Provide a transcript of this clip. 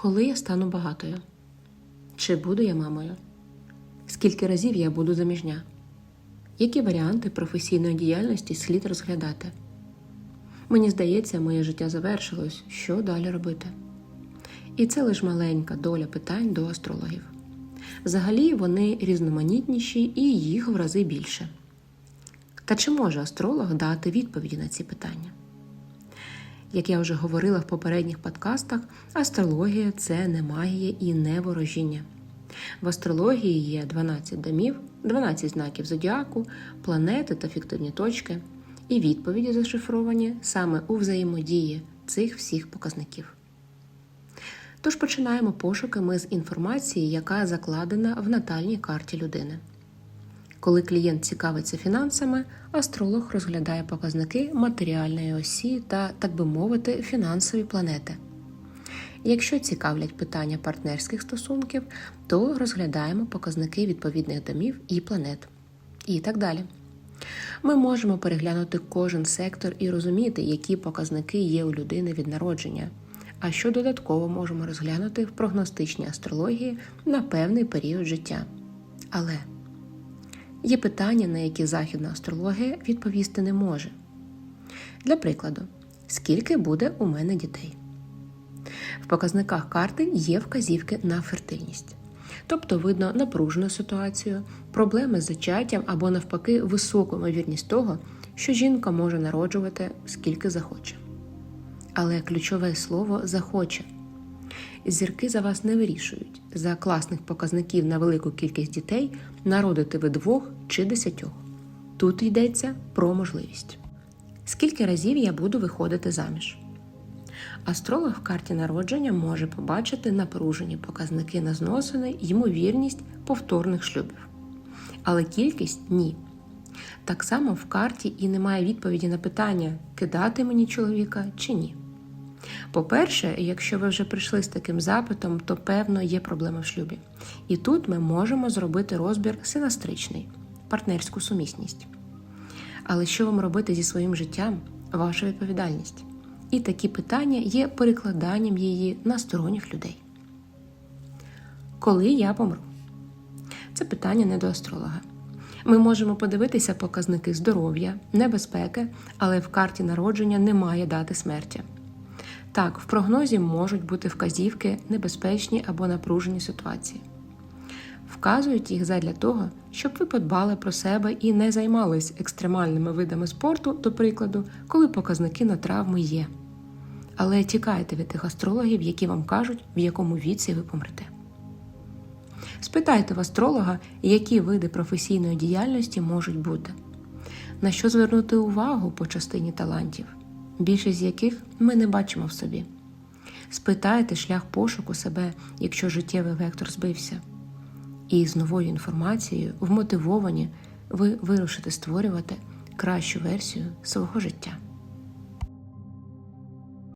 Коли я стану багатою? Чи буду я мамою? Скільки разів я буду заміжня? Які варіанти професійної діяльності слід розглядати? Мені здається, моє життя завершилось. Що далі робити? І це лише маленька доля питань до астрологів. Взагалі вони різноманітніші і їх в рази більше. Та чи може астролог дати відповіді на ці питання? Як я вже говорила в попередніх подкастах, астрологія це не магія і не ворожіння. В астрології є 12 домів, 12 знаків зодіаку, планети та фіктивні точки, і відповіді зашифровані саме у взаємодії цих всіх показників. Тож починаємо пошуки ми з інформації, яка закладена в натальній карті людини. Коли клієнт цікавиться фінансами, астролог розглядає показники матеріальної осі та, так би мовити, фінансові планети. Якщо цікавлять питання партнерських стосунків, то розглядаємо показники відповідних домів і планет. І так далі. Ми можемо переглянути кожен сектор і розуміти, які показники є у людини від народження, а що додатково можемо розглянути в прогностичній астрології на певний період життя. Але є питання, на які західна астрологія відповісти не може. Для прикладу, скільки буде у мене дітей? В показниках карти є вказівки на фертильність. Тобто видно напружену ситуацію, проблеми з зачаттям або, навпаки, високу ймовірність того, що жінка може народжувати скільки захоче. Але ключове слово захоче. Зірки за вас не вирішують. За класних показників на велику кількість дітей народити ви двох чи десятьох. Тут йдеться про можливість. Скільки разів я буду виходити заміж? Астролог в карті народження може побачити напружені показники на зносини, ймовірність повторних шлюбів. Але кількість ні. Так само в карті і немає відповіді на питання, кидати мені чоловіка чи ні. По-перше, якщо ви вже прийшли з таким запитом, то певно є проблема в шлюбі. І тут ми можемо зробити розбір синастричний, партнерську сумісність. Але що вам робити зі своїм життям ваша відповідальність? І такі питання є перекладанням її на сторонніх людей. Коли я помру? Це питання не до астролога. Ми можемо подивитися показники здоров'я, небезпеки, але в карті народження немає дати смерті. Так, в прогнозі можуть бути вказівки небезпечні або напружені ситуації. Вказують їх задля того, щоб ви подбали про себе і не займались екстремальними видами спорту, до прикладу, коли показники на травми є. Але тікайте від тих астрологів, які вам кажуть, в якому віці ви помрете. Спитайте в астролога, які види професійної діяльності можуть бути, на що звернути увагу по частині талантів, більшість з яких ми не бачимо в собі. Спитайте шлях пошуку себе, якщо життєвий вектор збився. І з новою інформацією, вмотивовані, ви вирушите створювати кращу версію свого життя.